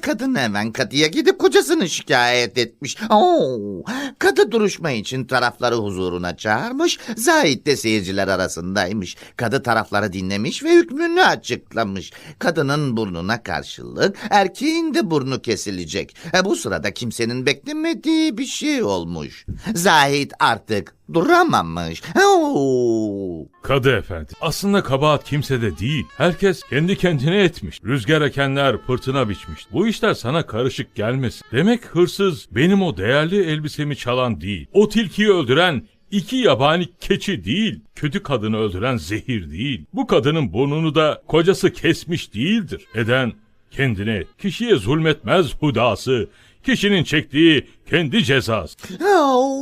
Kadın hemen kadıya gidip kocasını şikayet etmiş. Oo, kadı duruşma için tarafları huzuruna çağırmış. Zahit de seyirciler arasındaymış. Kadı tarafları dinlemiş ve hükmünü açıklamış. Kadının burnuna karşılık erkeğin de burnu kesilecek. E, bu sırada kimsenin beklemediği bir şey olmuş. Zahit artık duramamış. Oo. Kadı efendi. Aslında kabahat kimsede değil. Herkes kendi kendine etmiş. Rüzgar ekenler fırtına biçmiş. Bu işler sana karışık gelmesin. Demek hırsız benim o değerli elbisemi çalan değil. O tilkiyi öldüren iki yabani keçi değil. Kötü kadını öldüren zehir değil. Bu kadının burnunu da kocası kesmiş değildir. Eden kendine, kişiye zulmetmez hudası. Kişinin çektiği kendi cezası. Oo,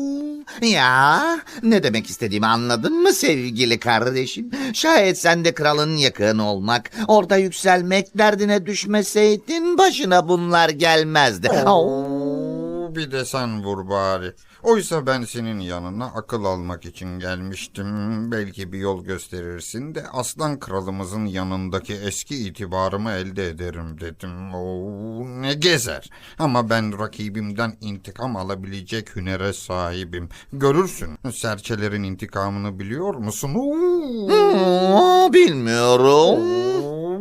Ya ne demek istediğimi anladın mı sevgili kardeşim? Şayet sen de kralın yakın olmak, orada yükselmek derdine düşmeseydin başına bunlar gelmezdi. Oo. Bir de sen vur bari. Oysa ben senin yanına akıl almak için gelmiştim. Belki bir yol gösterirsin de aslan kralımızın yanındaki eski itibarımı elde ederim dedim. Oo, ne gezer. Ama ben rakibimden intikam alabilecek hünere sahibim. Görürsün. Serçelerin intikamını biliyor musun? Oo. Oo, bilmiyorum.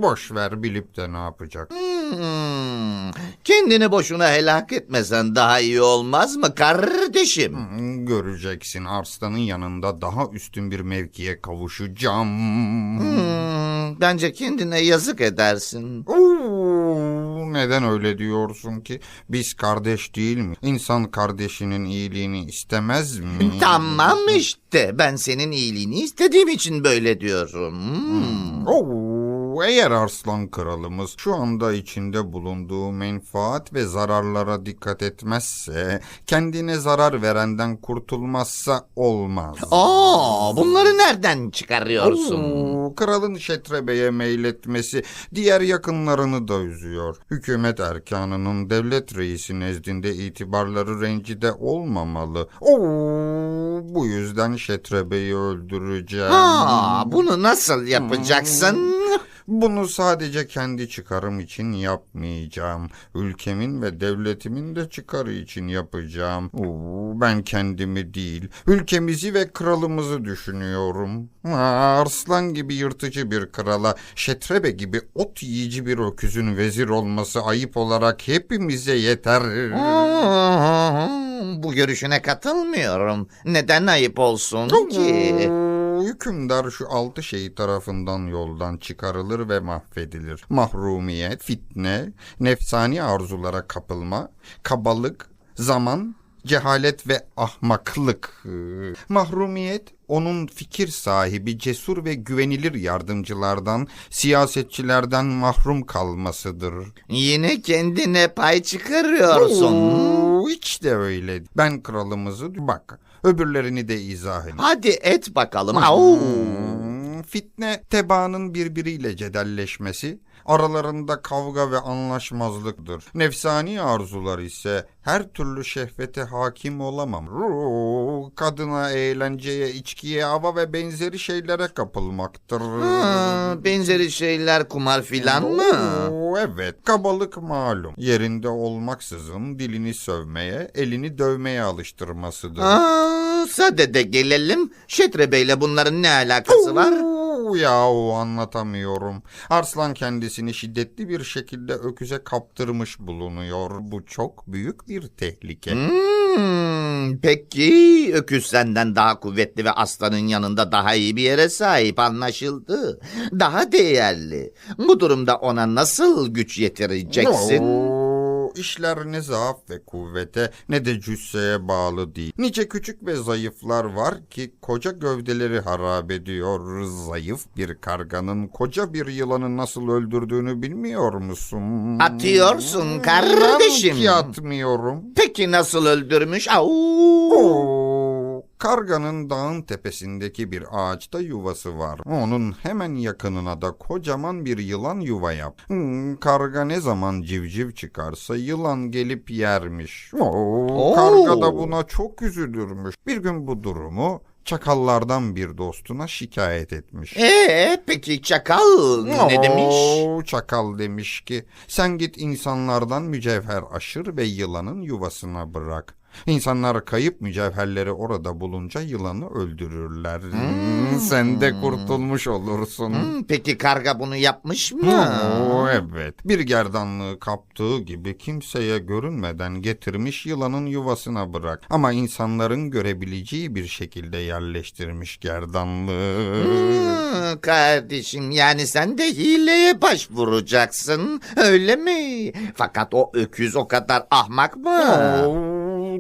Boş ver bilip de ne yapacak? Hmm, Kendini boşuna helak etmesen daha iyi olmaz mı kardeşim? Hmm, Göreceksin Arslan'ın yanında daha üstün bir mevkiye kavuşacağım. Hmm, Bence kendine yazık edersin. Oo, neden öyle diyorsun ki? Biz kardeş değil mi? İnsan kardeşinin iyiliğini istemez mi? Tamam işte ben senin iyiliğini istediğim için böyle diyorum. Hmm. Oo, eğer Arslan kralımız şu anda içinde bulunduğu menfaat ve zararlara dikkat etmezse, kendine zarar verenden kurtulmazsa olmaz. Aa, bunları nereden çıkarıyorsun? Oo, kralın Şetrebe'ye meyletmesi diğer yakınlarını da üzüyor. Hükümet erkanının devlet reisi nezdinde itibarları rencide olmamalı. Oo, bu yüzden Şetrebe'yi öldüreceğim. Ha, bunu nasıl yapacaksın? Bunu sadece kendi çıkarım için yapmayacağım. Ülkemin ve devletimin de çıkarı için yapacağım. Oo, ben kendimi değil, ülkemizi ve kralımızı düşünüyorum. Arslan gibi yırtıcı bir krala, Şetrebe gibi ot yiyici bir öküzün vezir olması ayıp olarak hepimize yeter. Hmm, Bu görüşüne katılmıyorum. Neden ayıp olsun ki? Oo, Hükümdar şu altı şey tarafından yoldan çıkarılır ve mahvedilir. Mahrumiyet, fitne, nefsani arzulara kapılma, kabalık, zaman, cehalet ve ahmaklık. Mahrumiyet onun fikir sahibi, cesur ve güvenilir yardımcılardan, siyasetçilerden mahrum kalmasıdır. Yine kendine pay çıkarıyorsun. Oo, hiç de öyle. Ben kralımızı bak, öbürlerini de izah edeyim. Hadi et bakalım. Au. Hmm, Fitne tebaanın birbiriyle cedelleşmesi, aralarında kavga ve anlaşmazlıktır. Nefsani arzular ise her türlü şehvete hakim olamam. Ruu, Kadına, eğlenceye, içkiye, hava ve benzeri şeylere kapılmaktır. Ha, benzeri şeyler kumar filan mı? Evet, kabalık malum. Yerinde olmaksızın dilini sövmeye, elini dövmeye alıştırmasıdır. Aa, sadede gelelim. Şetrebeyle bunların ne alakası var? Oo, Yahu anlatamıyorum. Arslan kendisini şiddetli bir şekilde öküze kaptırmış bulunuyor. Bu çok büyük bir tehlike. Hmm, peki öküz senden daha kuvvetli ve aslanın yanında daha iyi bir yere sahip anlaşıldı. Daha değerli. Bu durumda ona nasıl güç yetireceksin? Oo, işler ne zaaf ve kuvvete ne de cüsseye bağlı değil. Nice küçük ve zayıflar var ki koca gövdeleri harap ediyor. Zayıf bir karganın koca bir yılanı nasıl öldürdüğünü bilmiyor musun? Atıyorsun kardeşim. Ki atmıyorum. Peki nasıl öldürmüş? Au. Oo, karganın dağın tepesindeki bir ağaçta yuvası var. Onun hemen yakınına da kocaman bir yılan yuva yap. Hmm, karga ne zaman civciv çıkarsa yılan gelip yermiş. Oo, Oo. Karga da buna çok üzülürmüş. Bir gün bu durumu çakallardan bir dostuna şikayet etmiş. Ee, peki çakal ne demiş? Oo, Çakal demiş ki sen git insanlardan mücevher aşır ve yılanın yuvasına bırak. İnsanlar kayıp mücevherleri orada bulunca yılanı öldürürler. Sen de kurtulmuş olursun. Hmm, peki karga bunu yapmış mı? Oo, evet. Bir gerdanlığı kaptığı gibi kimseye görünmeden getirmiş yılanın yuvasına bırak. Ama insanların görebileceği bir şekilde yerleştirmiş gerdanlığı. Hmm, kardeşim yani sen de hileye başvuracaksın öyle mi? Fakat o öküz o kadar ahmak mı? Oo,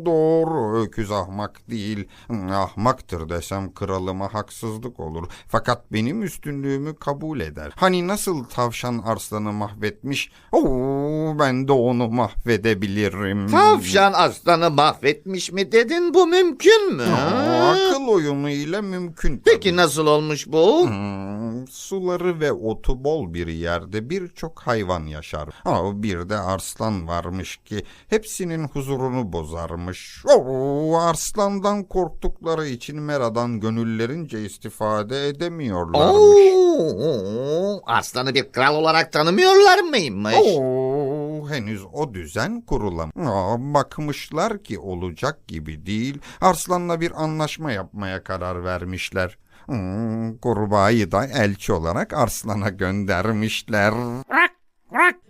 doğru öküz ahmak değil. Ahmaktır desem kralıma haksızlık olur. Fakat benim üstünlüğümü kabul eder. Hani nasıl tavşan arslanı mahvetmiş? Oo, ben de onu mahvedebilirim. Tavşan aslanı mahvetmiş mi dedin bu mümkün mü? Aa, akıl oyunu ile mümkün. Peki nasıl olmuş bu? Hmm, suları ve otu bol bir yerde birçok hayvan yaşar. Ama bir de arslan varmış ki hepsinin huzurunu bozarmış. Oo, arslandan korktukları için meradan gönüllerince istifade edemiyorlarmış. Oo, aslanı bir kral olarak tanımıyorlar mıymış? Oo, henüz o düzen kurulam. Aa, bakmışlar ki olacak gibi değil. Arslan'la bir anlaşma yapmaya karar vermişler. Hmm, kurbağayı da elçi olarak Arslan'a göndermişler.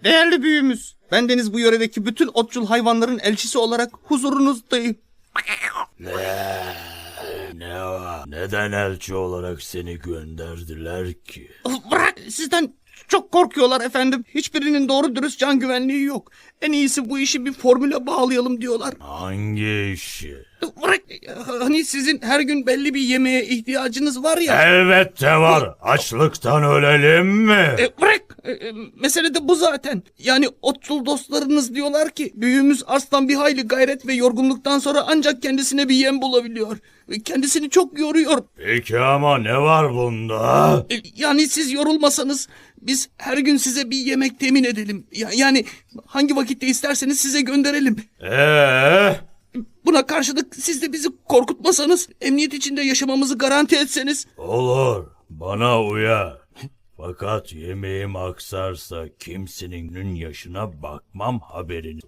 Değerli büyüğümüz, bendeniz bu yöredeki bütün otçul hayvanların elçisi olarak huzurunuzdayım. Ne var? Neden elçi olarak seni gönderdiler ki? Bırak, sizden çok korkuyorlar efendim. Hiçbirinin doğru dürüst can güvenliği yok. En iyisi bu işi bir formüle bağlayalım diyorlar. Hangi işi? Bırak, hani sizin her gün belli bir yemeğe ihtiyacınız var ya. Elbette var. Açlıktan ölelim mi? E, bırak. E, e, mesele de bu zaten. Yani otçul dostlarınız diyorlar ki büyüğümüz Arslan bir hayli gayret ve yorgunluktan sonra ancak kendisine bir yem bulabiliyor. E, Kendisini çok yoruyor. Peki ama ne var bunda? E, Yani siz yorulmasanız biz her gün size bir yemek temin edelim. Ya- Yani hangi vakitte isterseniz size gönderelim. Ee, Buna karşılık siz de bizi korkutmasanız, emniyet içinde yaşamamızı garanti etseniz. olur. Bana uyar. Fakat yemeğim aksarsa kimsenin yaşına bakmam haberini.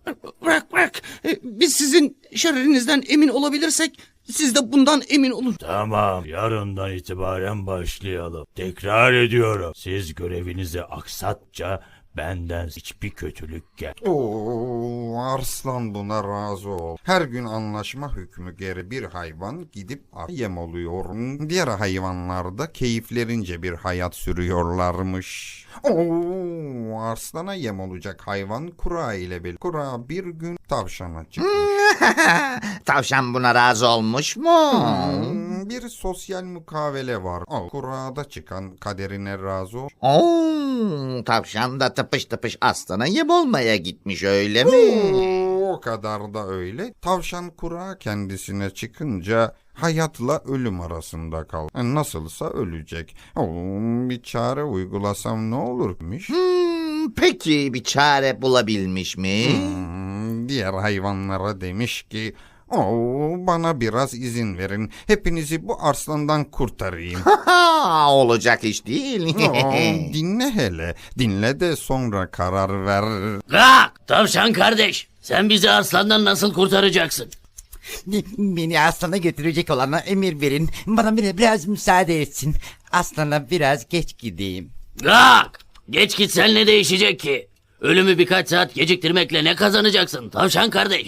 Bırak bırak. E, Biz sizin şerrinizden emin olabilirsek siz de bundan emin olun. Tamam, yarından itibaren başlayalım. Tekrar ediyorum. Siz görevinizi aksatça benden hiçbir kötülük gel. Oo, Arslan buna razı ol. Her gün anlaşma hükmü geri bir hayvan gidip yem oluyor. Diğer hayvanlar da keyiflerince bir hayat sürüyorlarmış. Oo, Arslan'a yem olacak hayvan kura ile bir. Kura bir gün tavşana çıkmış. Tavşan buna razı olmuş mu? Hmm, bir sosyal mukavele var. O kurada çıkan kaderine razı ol. Oo, tavşan da tıpış tıpış aslana yem olmaya gitmiş öyle mi? O kadar da öyle. Tavşan kura kendisine çıkınca hayatla ölüm arasında kal. E, Nasılsa ölecek. Oo, bir çare uygulasam ne olurmuş? Hmm, peki bir çare bulabilmiş mi? Hmm, diğer hayvanlara demiş ki Oo, bana biraz izin verin. Hepinizi bu arslandan kurtarayım. Ha, olacak iş değil. Oo, dinle hele. Dinle de sonra karar ver. Gak! Tavşan kardeş, sen bizi arslandan nasıl kurtaracaksın? Beni aslana götürecek olana emir verin. Bana bir, biraz müsaade etsin. Aslana biraz geç gideyim. Gak! Geç gitsen ne değişecek ki? Ölümü birkaç saat geciktirmekle ne kazanacaksın tavşan kardeş?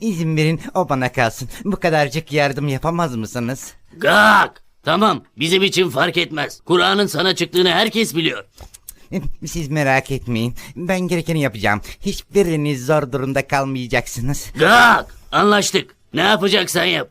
İzin verin o bana kalsın. Bu kadarcık yardım yapamaz mısınız? Gak! Tamam, bizim için fark etmez. Kur'an'ın sana çıktığını herkes biliyor. Siz merak etmeyin. Ben gerekeni yapacağım. Hiçbiriniz zor durumda kalmayacaksınız. Gak! Anlaştık. Ne yapacaksan yap.